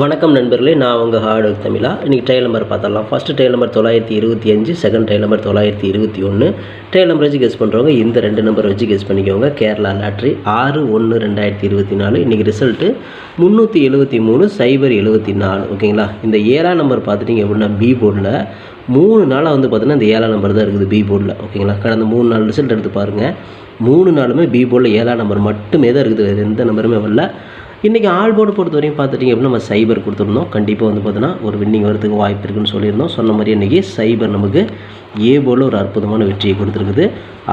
வணக்கம் நண்பர்களே நான் உங்கள் ஹார்டு தமிழா. இன்றைக்கி ட்ரையல் நம்பர் பார்த்துடலாம். ஃபஸ்ட்டு ட்ரையல் நம்பர் தொள்ளாயிரத்தி இருபத்தி அஞ்சு செகண்ட் ட்ரையல் நம்பர் தொள்ளாயிரத்தி இருபத்தி ஒன்று ட்ரையல் நம்பர் வச்சு கெஸ் பண்ணுறவங்க இந்த ரெண்டு நம்பர் வச்சு கெஸ் பண்ணிக்கோங்க. கேரளா லாட்ரி ஆறு ஒன்று ரெண்டாயிரத்தி இருபத்தி நாலு. இன்றைக்கி ரிசல்ட்டு முந்நூற்றி எழுபத்தி மூணு சைபர் எழுபத்தி நாலு. ஓகேங்களா? இந்த ஏழாம் நம்பர் பார்த்துட்டிங்க அப்படின்னா பி போர்டில் மூணு நாளாக வந்து பார்த்தீங்கன்னா இந்த ஏழாம் நம்பர் தான் இருக்குது பி போர்டில் ஓகேங்களா? கடந்த மூணு நாள் ரிசல்ட் எடுத்து பாருங்கள் மூணு நாளுமே பி போர்டில் ஏழாம் நம்பர் மட்டுமே தான் இருக்குது. வேறு எந்த நம்பருமே வரல. இன்றைக்கி ஆல் போர்டு பொறுத்த வரையும் பார்த்துட்டிங்க அப்படின்னா நம்ம சைபர் கொடுத்துருந்தோம். கண்டிப்பாக வந்து பார்த்தீங்கன்னா ஒரு வின்னிங் வரதுக்கு வாய்ப்பு இருக்குன்னு சொல்லியிருந்தோம். சொன்ன மாதிரி இன்றைக்கி சைபர் நமக்கு ஏ போர்டில் ஒரு அற்புதமான வெற்றியை கொடுத்துருக்குது.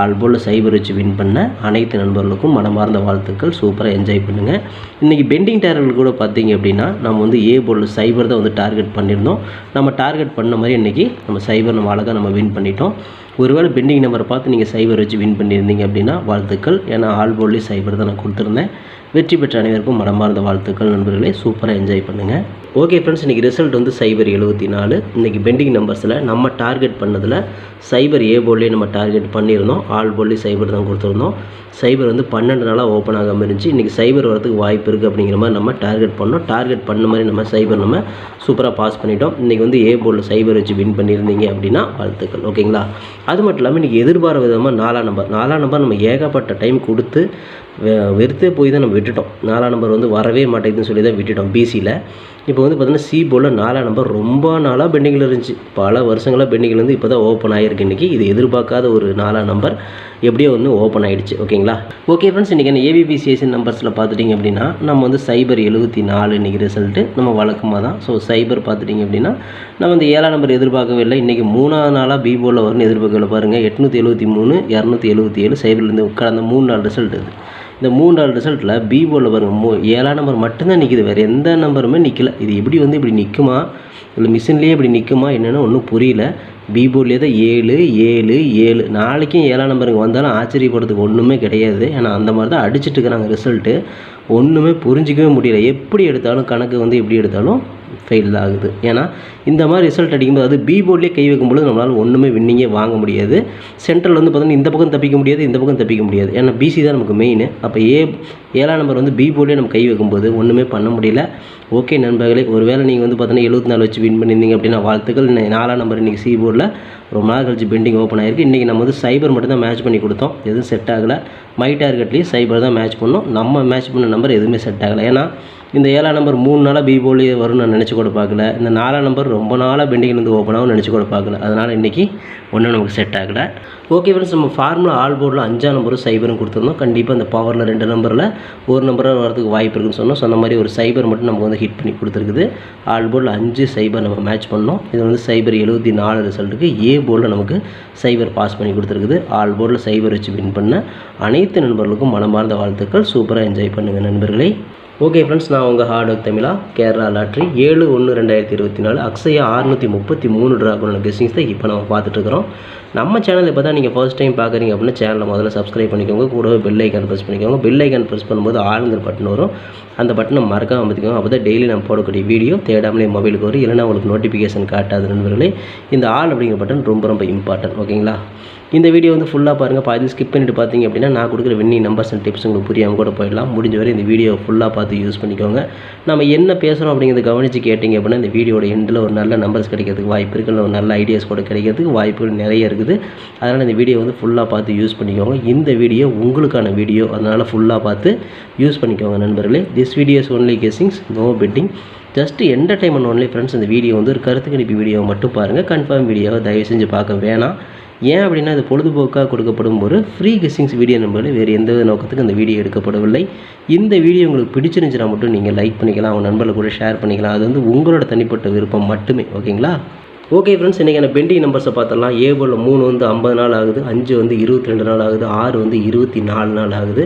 ஆல் சைபர் வச்சு வின் பண்ண அனைத்து நண்பர்களுக்கும் மனமார்ந்த வாழ்த்துக்கள். சூப்பராக என்ஜாய் பண்ணுங்கள் இன்றைக்கி பெண்டிங் டேரர்கள் கூட பார்த்தீங்க அப்படின்னா நம்ம வந்து ஏ சைபர் தான் வந்து டார்கெட் பண்ணியிருந்தோம். நம்ம டார்கெட் பண்ண மாதிரி இன்றைக்கி நம்ம சைபர் நம்ம அழகாக நம்ம வின் பண்ணிட்டோம். ஒருவேளை பெண்டிங் நம்பரை பார்த்து நீங்கள் சைபர் வச்சு வின் பண்ணியிருந்தீங்க அப்படின்னா வாழ்த்துக்கள். ஏன்னா ஆல் சைபர் தான் நான் கொடுத்துருந்தேன். வெற்றி பெற்ற அனைவருக்கும் மனமார்ந்த வாழ்த்துக்கள் நண்பர்களே. சூப்பராக என்ஜாய் பண்ணுங்கள் ஓகே ஃப்ரெண்ட்ஸ் இன்றைக்கி ரிசல்ட் வந்து சைபர் எழுபத்தி நாலு இன்றைக்கி பெண்டிங் நம்பர்ஸில் நம்ம டார்கெட் பண்ணதில் சைபர் ஏ போல்லே நம்ம டார்கெட் பண்ணியிருந்தோம். ஆல் போர்ட்லேயும் சைபர் தான் கொடுத்துருந்தோம். சைபர் வந்து பன்னெண்டு நாளாக ஓப்பன் ஆகாமல் இருந்துச்சு. இன்றைக்கி சைபர் வரதுக்கு வாய்ப்பு இருக்குது அப்படிங்கிற மாதிரி நம்ம டார்கெட் பண்ணோம். டார்கெட் பண்ண மாதிரி நம்ம சைபர் நம்ம சூப்பராக பாஸ் பண்ணிட்டோம். இன்றைக்கி வந்து ஏ போர்டில் சைபர் வச்சு வின் பண்ணியிருந்தீங்க அப்படின்னா வாழ்த்துக்கள். ஓகேங்களா அது மட்டும் இல்லாமல் இன்றைக்கி எதிர்பார விதமாக நாலாம் நம்பர் நாலாம் நம்பர் நம்ம ஏகப்பட்ட டைம் கொடுத்து வெறுத்தே போய் தான் நம்ம விட்டுட்டோம். நாலாம் நம்பர் வந்து வரவே மாட்டேங்குதுன்னு சொல்லி தான் விட்டுட்டோம் பிசியில் இப்போ வந்து பார்த்தீங்கன்னா சி போலில் நாலாம் நம்பர் ரொம்ப நாளாக பெண்டிங்கில் இருந்துச்சு. பல வருஷங்களாக பெண்டிங்கில் இருந்து இப்போ தான் ஓப்பன் ஆகிருக்கு இன்றைக்கி இது எதிர்பார்க்காத ஒரு நாலாம் நம்பர் எப்படியோ வந்து ஓப்பன் ஆகிடுச்சு ஓகேங்களா? ஓகே ஃப்ரெண்ட்ஸ் இன்றைக்கி என்ன ஏபிபிசிஎஸ்சி நம்பர்ஸில் பார்த்துட்டிங்க அப்படின்னா நம்ம வந்து சைபர் எழுபத்தி நாலு இன்றைக்கி ரிசல்ட்டு நம்ம வழக்கமாக தான். ஸோ சைபர் பார்த்துட்டிங்க அப்படின்னா நம்ம இந்த ஏழாம் நம்பர் எதிர்பார்க்கவே இல்லை. இன்றைக்கி மூணாவது நாளாக பி போர்டில் வரும்னு எதிர்பார்க்கல பாருங்கள் எட்நூற்றி எழுபத்தி மூணு இரநூத்தி எழுபத்தி ஏழு சைபர்லேருந்து கடந்த மூணு நாள் ரிசல்ட் இது இந்த மூணு நாள் ரிசல்ட்டில் பிஓவில் பாருங்க மூ ஏழாம் நம்பர் மட்டும்தான் நிற்கிது வேறு எந்த நம்பருமே நிற்கல இது எப்படி வந்து இப்படி நிற்குமா இல்லை மிஷின்லேயே இப்படி நிற்குமா என்னென்னு ஒன்றும் புரியல. பி தான் ஏழு ஏழு ஏழு. நாளைக்கும் ஏழாம் நம்பருங்க வந்தாலும் ஆச்சரியப்படுறதுக்கு ஒன்றுமே கிடையாது. ஏன்னா அந்த மாதிரி தான் அடிச்சிட்டு இருக்கிறாங்க ரிசல்ட்டு ஒன்றுமே புரிஞ்சிக்கவே முடியல. எப்படி எடுத்தாலும் கணக்கு வந்து எப்படி எடுத்தாலும் ஃபெயில் தான் ஆகுது. ஏன்னா இந்த மாதிரி ரிசல்ட் அடிக்கும்போது அது பி போர்ட்லேயே கை வைக்கும்போது நம்மளால் ஒன்றுமே வின்னிங்கே வாங்க முடியாது. சென்ட்ரல் வந்து பார்த்தீங்கன்னா இந்த பக்கம் தப்பிக்க முடியாது இந்த பக்கம் தப்பிக்க முடியாது. ஏன்னா பிசி தான் நமக்கு மெயின் அப்போ ஏ ஏழாம் நம்பர் வந்து பி போர்ட்லேயே நம்ம கை வைக்கும்போது ஒன்றுமே பண்ண முடியல. ஓகே நண்பர்களே ஒருவேளை நீங்கள் வந்து பார்த்தீங்கன்னா எழுபத்தி நாலு வச்சு வின் பண்ணியிருந்தீங்க அப்படின்னா வாழ்த்துக்கள். இன்னைக்கு நாலாம் நம்பர் இன்றைக்கி சி போர்டில் ரொம்ப நாள் கழிச்சு பெண்டிங் ஓப்பன் ஆயிருக்கு. இன்றைக்கி நம்ம வந்து சைபர் மட்டும் தான் மேட்ச் பண்ணி கொடுத்தோம். எதுவும் செட் ஆகலை. மை டார்கெட்லேயும் சைபர் தான் மேட்ச் பண்ணோம். நம்ம மேட்ச் பண்ண நம்பர் எதுவுமே செட் ஆகலை. ஏன்னா இந்த ஏழாம் நம்பர் மூணு நாளாக பி வரும்னு நான் நினச்சி கூட பார்க்கல. இந்த நாலாம் நம்பர் ரொம்ப நாளாக பெண்டிங்லேருந்து இருந்து ஓப்பன் ஆகும் நினச்சி கூட பார்க்கல. அதனால் இன்றைக்கி ஒன்றும் நமக்கு செட் ஆகலை. ஓகே ஃப்ரெண்ட்ஸ் நம்ம ஃபார்முலா ஆல் போர்டில் அஞ்சாம் நம்பரும் சைபரும் கொடுத்துருந்தோம். கண்டிப்பாக அந்த பவரில் ரெண்டு நம்பரில் ஒரு நம்பராக வரதுக்கு வாய்ப்பு இருக்குன்னு சொன்னோம். சொன்ன மாதிரி ஒரு சைபர் மட்டும் நமக்கு வந்து ஹிட் பண்ணி கொடுத்துருக்குது. ஆல் போல் அஞ்சு சைபர் நம்ம மேட்ச் பண்ணோம். இது வந்து சைபர் எழுபத்தி நாலு ரிசல்ட்டுக்கு ஏ போர்டில் நமக்கு சைபர் பாஸ் பண்ணி கொடுத்துருக்குது. ஆல் போலில் சைபர் வச்சு வின் பண்ண அனைத்து நண்பர்களுக்கும் மனமார்ந்த வாழ்த்துக்கள். சூப்பராக என்ஜாய் பண்ணுங்கள் நண்பர்களே. ஓகே ஃப்ரெண்ட்ஸ் நான் உங்கள் ஹார்ட் ஒர்க் தமிழா கேரளா லாட்ரி. ஏழு ஒன்று ரெண்டாயிரத்தி இருபத்தி நாலு. அக்ஸையா அறுநூற்றி முப்பத்தி மூணு ட்ராகனோட கெஸ்டிங்ஸ் தான் இப்போ நம்ம பார்த்துட்ருக்குறோம் நம்ம சேனல் இப்போ தான் நீங்கள் ஃபர்ஸ்ட் டைம் பார்க்குறீங்க அப்படின்னா சேனலை முதல்ல சப்ஸ்கிரைப் பண்ணிக்கோங்க. கூடவே பெல் ஐக்கான் ப்ரெஸ் பண்ணிக்கோங்க. பெல் ஐக்கான் ப்ரெஸ் பண்ணும்போது ஆளுங்கிற பட்டன் வரும். அந்த பட்டனை மறக்காமல் பார்த்துக்கோங்க. அப்போ தான் டெய்லி நம்ம போடக்கூடிய வீடியோ தேடாமலே மொபைலுக்கு வரும். இல்லைன்னா உங்களுக்கு நோட்டிஃபிகேஷன் காட்டாது நண்பர்களே. இந்த ஆல் அப்படிங்கிற பட்டன் ரொம்ப ரொம்ப இம்பார்ட்டன்ட் ஓகேங்களா இந்த வீடியோ வந்து ஃபுல்லாக பாருங்கள் பாதி ஸ்கிப் பண்ணிட்டு பார்த்தீங்க அப்படின்னா நான் கொடுக்குற வின்னி நம்பர்ஸ் அண்ட் டிப்ஸ் உங்களுக்கு புரியாமல் கூட போயிடலாம். முடிஞ்ச வரை இந்த வீடியோ ஃபுல்லாக பார்த்து யூஸ் பண்ணிக்கோங்க. நம்ம என்ன பேசுகிறோம் அப்படிங்கிறத கவனித்து கேட்டிங்க அப்படின்னா இந்த வீடியோட எண்டில் ஒரு நல்ல நம்பர்ஸ் கிடைக்கிறதுக்கு வாய்ப்பு இருக்குது ஒரு நல்ல ஐடியாஸ் கூட கிடைக்கிறதுக்கு வாய்ப்புகள் நிறைய இருக்குது. அதனால் இந்த வீடியோ வந்து ஃபுல்லாக பார்த்து யூஸ் பண்ணிக்கோங்க. இந்த வீடியோ உங்களுக்கான வீடியோ அதனால் ஃபுல்லாக பார்த்து யூஸ் பண்ணிக்கோங்க நண்பர்களே. This videos only guessings no betting just entertainment only friends இந்த வீடியோ வந்து ஒரு கருத்து கணிப்பு வீடியோவை மட்டும் பாருங்கள் கன்ஃபார்ம் வீடியோவை தயவு செஞ்சு பார்க்க வேணாம். ஏன் அப்படின்னா அது பொழுதுபோக்காக கொடுக்கப்படும் ஒரு ஃப்ரீ கெஸ்ஸிங்ஸ் வீடியோ நம்பர் வேறு எந்த நோக்கத்துக்கு அந்த வீடியோ எடுக்கப்படவில்லை. இந்த வீடியோ உங்களுக்கு பிடிச்சிருந்துச்சுன்னா மட்டும் நீங்கள் லைக் பண்ணிக்கலாம் அவங்க நண்பர்கள் கூட ஷேர் பண்ணிக்கலாம். அது வந்து உங்களோட தனிப்பட்ட விருப்பம் மட்டுமே ஓகேங்களா? ஓகே ஃப்ரெண்ட்ஸ் இன்றைக்கான பெண்டிங் நம்பர்ஸை பார்த்தலாம் ஏ போர்டில் மூணு வந்து ஐம்பது நாள் ஆகுது அஞ்சு வந்து இருபத்தி ரெண்டு நாள் ஆகுது ஆறு வந்து இருபத்தி நாலு நாள் ஆகுது.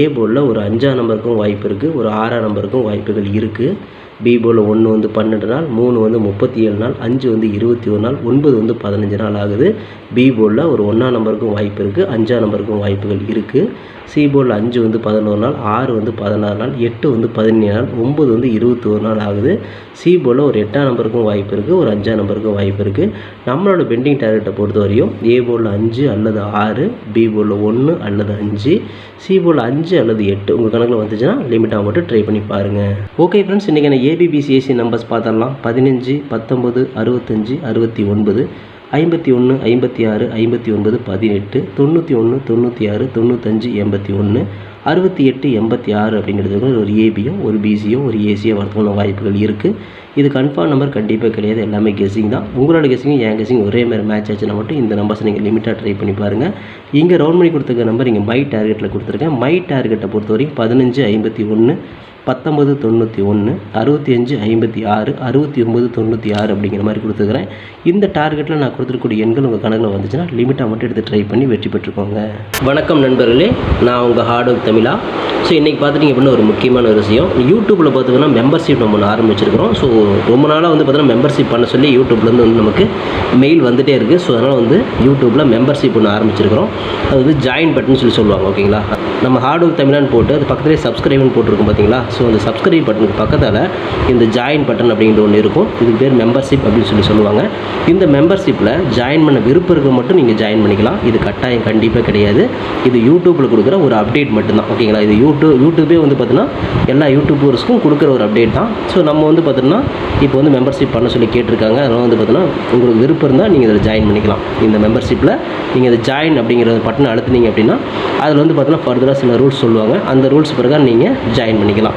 ஏ போர்டில் ஒரு அஞ்சாம் நம்பருக்கும் வாய்ப்பு இருக்குது ஒரு ஆறாம் நம்பருக்கும் வாய்ப்புகள் இருக்குது பி ஒன்று வந்து பன்னெண்டு நாள் மூணு வந்து முப்பத்தி ஏழு நாள் அஞ்சு வந்து இருபத்தி ஒரு நாள் ஒன்பது வந்து பதினஞ்சு நாள் ஆகுது. பி ஒரு ஒன்றாம் நம்பருக்கும் வாய்ப்பு இருக்குது அஞ்சாம் நம்பருக்கும் வாய்ப்புகள் இருக்குது சி அஞ்சு வந்து பதினோரு நாள் ஆறு வந்து பதினாறு நாள் எட்டு வந்து பதினேழு நாள் ஒம்பது வந்து இருபத்தி ஒரு நாள் ஆகுது. சி ஒரு எட்டாம் நம்பருக்கும் வாய்ப்பு இருக்குது ஒரு அஞ்சாம் நம்பருக்கும் வாய்ப்பு இருக்குது நம்மளோட பெண்டிங் டார்கெட்டை பொறுத்த வரையும் ஏ அஞ்சு அல்லது ஆறு பி ஒன்று அல்லது அஞ்சு சி அஞ்சு அல்லது எட்டு உங்கள் கணக்கில் வந்துச்சுன்னா லிமிட்டாக மட்டும் ட்ரை பண்ணி பாருங்கள் ஓகே ஃப்ரெண்ட்ஸ் இன்றைக்கி ஏபிபிசிஎஸ்சி நம்பர்ஸ் பார்த்துடலாம். பதினஞ்சு பத்தொம்பது அறுபத்தஞ்சி அறுபத்தி ஒன்பது ஐம்பத்தி ஒன்று ஐம்பத்தி ஆறு ஐம்பத்தி ஒன்பது பதினெட்டு தொண்ணூற்றி ஒன்று தொண்ணூற்றி ஆறு தொண்ணூத்தஞ்சு எண்பத்தி ஒன்று அறுபத்தி எட்டு எண்பத்தி ஆறு அப்படிங்கிறது ஒரு ஏபியோ ஒரு பிசியோ ஒரு ஏசியோ வரதுக்கான வாய்ப்புகள் இருக்குது இது கன்ஃபார்ம் நம்பர் கண்டிப்பாக கிடையாது. எல்லாமே கெஸிங் தான். உங்களோட கெஸிங்கும் என் கெஸிங் ஒரே மாதிரி மேட்ச் ஆச்சுன்னா மட்டும் இந்த நம்பர்ஸ் நீங்கள் லிமிட்டாக ட்ரை பண்ணி பாருங்கள் இங்கே ரவுண்ட் பண்ணி கொடுத்துருக்க நம்பர் இங்கே மை டார்கெட்டில் கொடுத்துருக்கேன். மை டார்கெட்டை பொறுத்த வரைக்கும் பதினஞ்சு ஐம்பத்தி ஒன்று பத்தொம்பது தொண்ணூற்றி ஒன்று அறுபத்தி அஞ்சு ஐம்பத்தி ஆறு அறுபத்தி ஒம்பது தொண்ணூற்றி ஆறு அப்படிங்கிற மாதிரி கொடுத்துருக்குறேன். இந்த டார்கெட்டில் நான் கொடுத்துருக்கூடிய எண்கள் உங்கள் கணக்கில் வந்துச்சுன்னா லிமிட்டாக மட்டும் எடுத்து ட்ரை பண்ணி வெற்றி பெற்றுக்கோங்க. வணக்கம் நண்பர்களே நான் உங்கள் ஹார்ட் ஒர்க் தமிழா. ஸோ இன்றைக்கி பார்த்துட்டிங்க அப்படின்னா ஒரு முக்கியமான ஒரு விஷயம். யூடியூப்பில் பார்த்திங்கன்னா மெம்பர்ஷிப் நம்ம ஒன்று ஆரம்பிச்சிருக்கிறோம். ஸோ ரொம்ப நாளாக வந்து பார்த்தீங்கன்னா மெம்பர்ஷிப் பண்ண சொல்லி யூடியூப்லேருந்து வந்து நமக்கு மெயில் வந்துகிட்டே இருக்குது ஸோ அதனால் வந்து யூடியூப்பில் மெம்பர்ஷிப் ஒன்று ஆரம்பிச்சிருக்கிறோம். அது வந்து ஜாயின் பட்டன் சொல்லி சொல்லுவாங்க ஓகேங்களா நம்ம ஹார்ட் ஒர்க் தமிழான்னு போட்டு அது பக்கத்துலேயே சப்ஸ்கிரைப்னு போட்டிருக்கோம் பார்த்தீங்களா ஸோ அந்த சப்ஸ்கிரைப் பட்டனுக்கு பக்கத்தில் இந்த ஜாயின் பட்டன் அப்படிங்கிற ஒன்று இருக்கும். இதுக்கு பேர் மெம்பர்ஷிப் அப்படின்னு சொல்லி சொல்லுவாங்க. இந்த மெம்பர்ஷிப்பில் ஜாயின் பண்ண விருப்பம் இருக்க மட்டும் நீங்கள் ஜாயின் பண்ணிக்கலாம். இது கட்டாயம் கண்டிப்பாக கிடையாது. இது யூடியூப்பில் கொடுக்குற ஒரு அப்டேட் மட்டும்தான். ஓகேங்களா இது யூடியூப் யூடியூபே வந்து பார்த்தீங்கன்னா எல்லா யூடியூபர்ஸ்க்கும் கொடுக்குற ஒரு அப்டேட் தான். ஸோ நம்ம வந்து பார்த்தோன்னா இப்போ வந்து மெம்பர்ஷிப் பண்ண சொல்லி கேட்டிருக்காங்க. அதனால் வந்து பார்த்தீங்கன்னா உங்களுக்கு விருப்பம் இருந்தால் நீங்கள் இதில் ஜாயின் பண்ணிக்கலாம். இந்த மெம்பர்ஷிப்பில் நீங்கள் இதை ஜாயின் அப்படிங்கிற பட்டனை அழுத்துனீங்க அப்படின்னா அதில் வந்து பார்த்தீங்கன்னா ஃபர்தராக சில ரூல்ஸ் சொல்லுவாங்க. அந்த ரூல்ஸ் பிறகு நீங்கள் ஜாயின் பண்ணிக்கலாம்.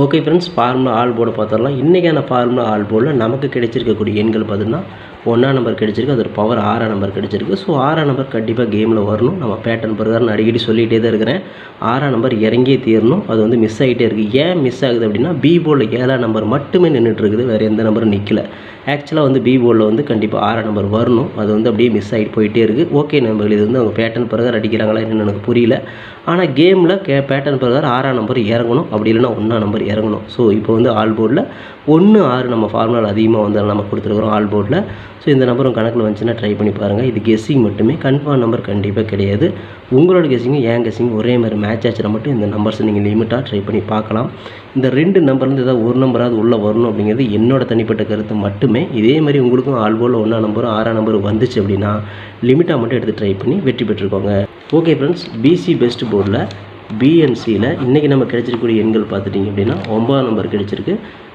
ஓகே ஃப்ரெண்ட்ஸ் ஃபார்முலா ஆல் போர்டை பார்த்துடலாம். இன்றைக்கான ஃபார்முலா ஆல் போர்டில் நமக்கு கிடைச்சிருக்கக்கூடிய எண்கள் பார்த்தீங்கன்னா ஒன்றாம் நம்பர் கிடைச்சிருக்கு அது ஒரு பவர் ஆறாம் நம்பர் கிடைச்சிருக்கு. ஸோ ஆறாம் நம்பர் கண்டிப்பாக கேமில் வரணும். நம்ம பேட்டர்ன் பிரகாரம் அடிக்கடி சொல்லிகிட்டே தான் இருக்கிறேன். ஆறாம் நம்பர் இறங்கியே தீரணும். அது வந்து மிஸ் ஆகிட்டே இருக்குது ஏன் மிஸ் ஆகுது அப்படின்னா பி போர்டில் ஏழாம் நம்பர் மட்டுமே நின்றுட்டு இருக்குது. வேறு எந்த நம்பரும் நிற்கல ஆக்சுவலாக வந்து பி போர்டில் வந்து கண்டிப்பாக ஆறாம் நம்பர் வரணும். அது வந்து அப்படியே மிஸ் ஆகிட்டு போயிட்டே இருக்குது ஓகே நம்பர்கள் இது வந்து அவங்க பேட்டர்ன் பிரகாரம் அடிக்கிறாங்களா என்னென்னு எனக்கு புரியல. ஆனால் கேமில் கே பேட்டர்ன் பிரகாரம் ஆறாம் நம்பர் இறங்கணும். அப்படி இல்லைன்னா ஒன்றாம் நம்பர் இறங்கணும். ஸோ இப்போ வந்து ஆல் போர்டில் ஒன்று ஆறு நம்ம ஃபார்முலா அதிகமாக வந்து நம்ம கொடுத்துருக்குறோம் ஆல் போர்டில் ஸோ இந்த நம்பரும் கணக்கில் வந்துச்சுன்னா ட்ரை பண்ணி பாருங்கள் இது கெஸ்ஸிங் மட்டுமே. கன்ஃபார்ம் நம்பர் கண்டிப்பாக கிடையாது. உங்களோட கெஸ்ஸிங்கும் ஏன் கெஸ்ஸிங் ஒரே மாதிரி மேட்ச் ஆச்சுனா மட்டும் இந்த நம்பர்ஸை நீங்கள் லிமிட்டாக ட்ரை பண்ணி பார்க்கலாம். இந்த ரெண்டு நம்பர்லேருந்து ஏதாவது ஒரு நம்பராவது உள்ளே வரணும் அப்படிங்கிறது என்னோட தனிப்பட்ட கருத்து மட்டுமே. இதே மாதிரி உங்களுக்கும் ஆள் போல் ஒன்றா நம்பரும் ஆறாம் நம்பர் வந்துச்சு அப்படின்னா லிமிட்டாக மட்டும் எடுத்து ட்ரை பண்ணி வெற்றி பெற்றுக்கோங்க. ஓகே ஃப்ரெண்ட்ஸ் பிசி பெஸ்ட் போர்டில் பிஎன்சியில் இன்றைக்கி நம்ம கிடைச்சிருக்கக்கூடிய எண்கள் பார்த்துட்டிங்க அப்படின்னா ஒன்பதாம் நம்பர் கிடைச்சிருக்கு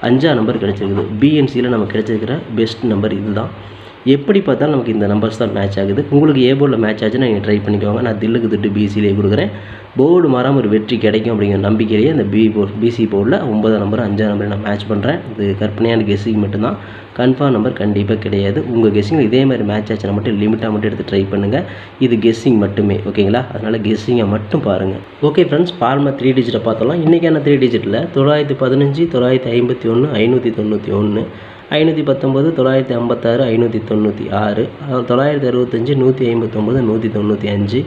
அஞ்சாம் நம்பர் கிடைச்சிருக்குது. பிஎன்சியில் நம்ம கிடைச்சிருக்கிற பெஸ்ட் நம்பர் இதுதான். எப்படி பார்த்தாலும் நமக்கு இந்த நம்பர்ஸ் தான் மேட்ச் ஆகுது. உங்களுக்கு ஏ போர்டில் மேட்ச் ஆச்சுன்னா நீங்கள் ட்ரை பண்ணிக்கோங்க. நான் தில்லுக்கு திட்டு பிசிலேயே கொடுக்குறேன். போர்டு மாறாமல் ஒரு வெற்றி கிடைக்கும் அப்படிங்கிற நம்பிக்கையிலேயே அந்த பி போர்ட் பிசி போர்டில் ஒன்பதாம் நம்பர் அஞ்சாம் நம்பர் நான் மேட்ச் பண்ணுறேன் இது கற்பனையான கெஸ்ஸிங் மட்டும்தான். கன்ஃபார்ம் நம்பர் கண்டிப்பாக கிடையாது. உங்கள் கெஸ்ஸிங் இதே மாதிரி மேட்ச் ஆச்சுன்னா மட்டும் லிமிட்டாக மட்டும் எடுத்து ட்ரை பண்ணுங்கள் இது கெஸ்ஸிங் மட்டுமே ஓகேங்களா? அதனால் கெஸ்ஸிங்கை மட்டும் பாருங்கள் ஓகே ஃப்ரெண்ட்ஸ் ஃபார்மா த்ரீ டிஜிட்டை பார்த்தலாம் இன்றைக்கான த்ரீ டிஜிட்டில் தொள்ளாயிரத்தி பதினஞ்சு தொள்ளாயிரத்தி ஐம்பத்தி ஒன்று ஐநூற்றி தொண்ணூற்றி ஒன்று ஐநூற்றி பத்தொம்போது தொள்ளாயிரத்தி ஐம்பத்தாறு ஐநூற்றி தொண்ணூற்றி ஆறு தொள்ளாயிரத்தி அறுபத்தஞ்சு நூற்றி ஐம்பத்தொம்போது நூற்றி தொண்ணூற்றி அஞ்சு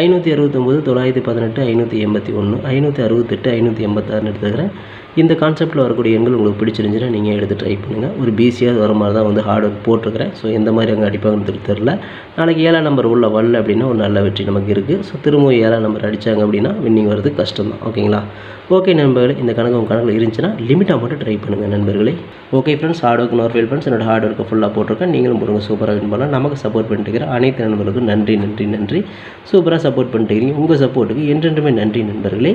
ஐநூற்றி அறுபத்தொம்போது தொள்ளாயிரத்தி பதினெட்டு ஐநூற்றி எண்பத்தி ஒன்று ஐநூற்றி அறுபத்தெட்டு ஐநூற்றி எண்பத்தாறுன்னு எடுத்துக்கிறேன். இந்த கான்செப்ட்டில் வரக்கூடிய எண்கள் உங்களுக்கு பிடிச்சிருந்துச்சுன்னா நீங்கள் எடுத்து ட்ரை பண்ணுங்கள் ஒரு பிசியாக வர மாதிரி தான் வந்து ஹார்ட் ஒர்க் போட்டிருக்கிறேன். ஸோ எந்த மாதிரி அங்கே அடிப்பாங்கன்னு தெரில நாளைக்கு ஏழாம் நம்பர் உள்ள வரல அப்படின்னா ஒரு நல்ல வெற்றி நமக்கு இருக்குது ஸோ திரும்பவும் ஏழாம் நம்பர் அடித்தாங்க அப்படின்னா வின்னிங் வர்றது கஷ்டம் தான். ஓகேங்களா ஓகே நண்பர்களே இந்த கணக்கு உங்கள் கணக்கில் இருந்துச்சுன்னா லிமிட்டாக மட்டும் ட்ரை பண்ணுங்கள் நண்பர்களே. Okay friends hard work nor feel friends என்னோட ஹார்ட் ஒர்க்கை ஃபுல்லாக போட்டிருக்கேன். நீங்களும் போடுங்க சூப்பராக வின் பண்ணலாம். நமக்கு சப்போர்ட் பண்ணிட்டு இருக்கிற அனைத்து நண்பர்களுக்கும் நன்றி நன்றி நன்றி. சூப்பராக சப்போர்ட் பண்ணிட்டு இருக்கிறீங்க உங்கள் சப்போர்ட்டுக்கு என்றென்றுமே நன்றி நண்பர்களே.